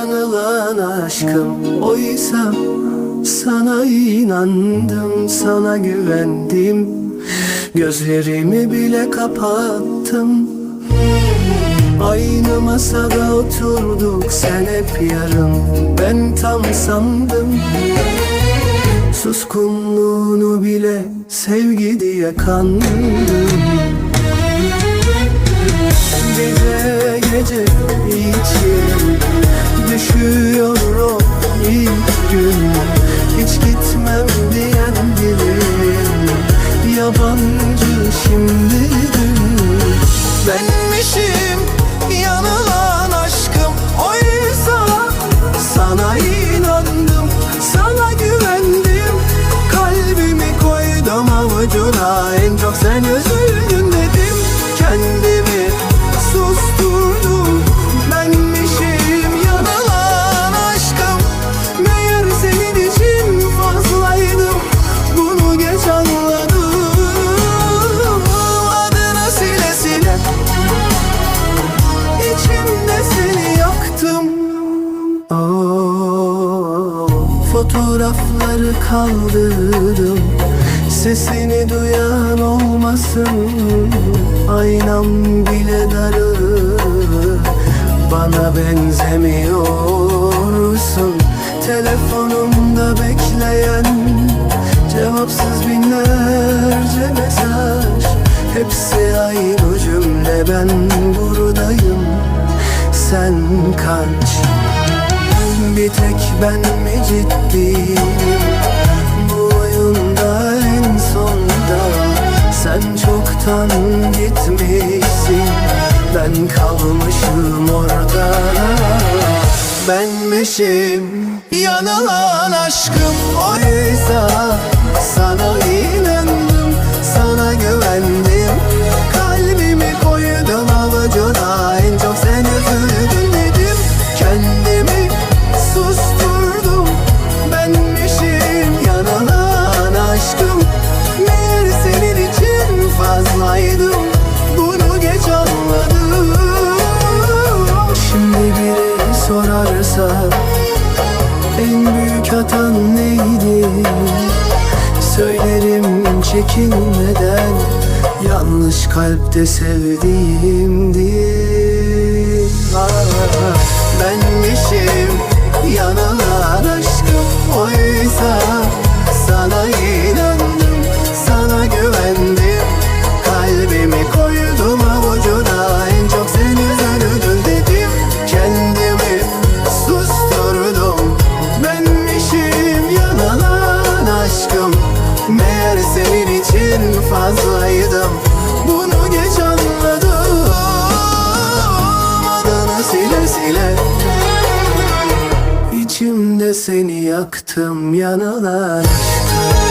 yanılan aşkım. Oysa sana inandım, sana güvendim. Gözlerimi bile kapattım. Aynı masada oturduk sen hep yarın Ben tam sandım. Suskunluğunu bile sevgi diye kandım. Gece gece avucuna En çok sen üzüldün Fotoğrafları kaldırdım. Sesini duyan olmasın Aynam bile darı. Bana benzemiyorsun Telefonumda bekleyen Cevapsız binlerce mesaj. Hepsi aynı cümle ben buradayım. Sen kaç Bir tek ben mi ciddiyim? Bu oyunda en sonda Sen çoktan gitmişsin. Ben kalmışım orada. Benmişim yanılan aşkım. Oysa sana çekinmeden Yanlış kalpte sevdiğimdi Ah, Benmişim yanılan için fazlaydım. Bunu geç anladım. Adını sile sile. İçimde seni yaktım yanılan aşkım